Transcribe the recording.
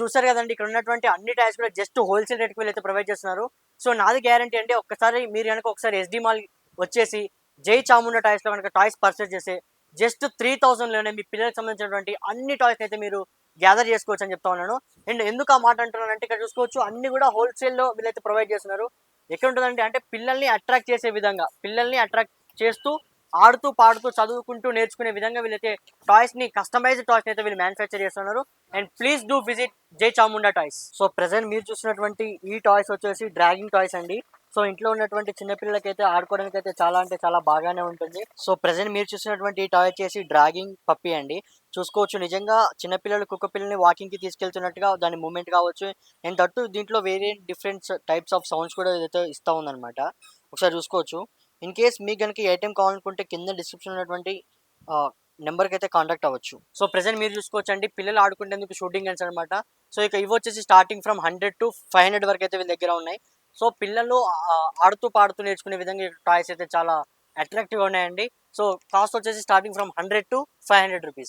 చూసారు కదండి ఇక్కడ ఉన్నటువంటి అన్ని టైర్స్ కూడా జస్ట్ హోల్సేల్ రేట్కి వీళ్ళైతే ప్రొవైడ్ చేస్తున్నారు. సో నాది గ్యారంటీ అంటే ఒక్కసారి మీరు కనుక ఒకసారి ఎస్డి మాల్ వచ్చేసి జై చాముండ టైర్స్లో కనుక టాయ్స్ పర్చేస్ చేస్తే జస్ట్ త్రీ లోనే మీ పిల్లలకు సంబంధించినటువంటి అన్ని టాయ్స్ అయితే మీరు గ్యాదర్ చేసుకోవచ్చు అని చెప్తా ఉన్నాను. అండ్ ఎందుకు ఆ మాట అంటున్నాను అంటే ఇక్కడ చూసుకోవచ్చు అన్ని కూడా హోల్సేల్లో వీళ్ళైతే ప్రొవైడ్ చేస్తున్నారు. ఎక్కడ ఉంటుందంటే అంటే పిల్లల్ని అట్రాక్ట్ చేసే విధంగా పిల్లల్ని అట్రాక్ట్ చేస్తూ ఆడుతూ పాడుతూ చదువుకుంటూ నేర్చుకునే విధంగా వీళ్ళైతే టాయ్స్ని కస్టమైజ్డ్ టాయ్స్ అయితే వీళ్ళు మ్యానుఫ్యాక్చర్ చేస్తున్నారు. అండ్ ప్లీజ్ డూ విజిట్ జై చాముండా టాయ్స్ సో ప్రెసెంట్ మీరు చూసినటువంటి ఈ టాయ్స్ వచ్చేసి డ్రాగింగ్ టాయ్స్ అండి. సో ఇంట్లో ఉన్నటువంటి చిన్నపిల్లలకి అయితే ఆడుకోవడానికి అయితే చాలా అంటే చాలా బాగానే ఉంటుంది. సో ప్రెసెంట్ మీరు చూసినటువంటి ఈ టాయ్ వచ్చేసి డ్రాగింగ్ పప్పి అండి. చూసుకోవచ్చు నిజంగా చిన్నపిల్లలు కుక్క పిల్లల్ని వాకింగ్కి తీసుకెళ్తున్నట్టుగా దాని మూమెంట్ కావచ్చు. అండ్ దట్టు దీంట్లో వేరే డిఫరెంట్ టైప్స్ ఆఫ్ సౌండ్స్ కూడా ఇదైతే ఇస్తూ ఉందన్నమాట. ఒకసారి చూసుకోవచ్చు. ఇన్ కేస్ మీకు కనుక ఏ కావాలనుకుంటే కింద డిస్క్రిప్షన్ ఉన్నటువంటి నెంబర్కి అయితే కాంటాక్ట్ అవ్వచ్చు. సో ప్రెసెంట్ మీరు చూసుకోవచ్చండి. పిల్లలు ఆడుకునేందుకు షూటింగ్ గన్స్ అనమాట సో ఇక ఇవి వచ్చేసి starting from hundred to five hundred వరకు అయితే వీళ్ళ దగ్గర ఉన్నాయి. సో పిల్లలు ఆడుతూ పాడుతూ నేర్చుకునే విధంగా టాయ్స్ అయితే చాలా అట్రాక్టివ్గా ఉన్నాయండి. సో కాస్ట్ వచ్చేసి starting from hundred to five hundred rupees.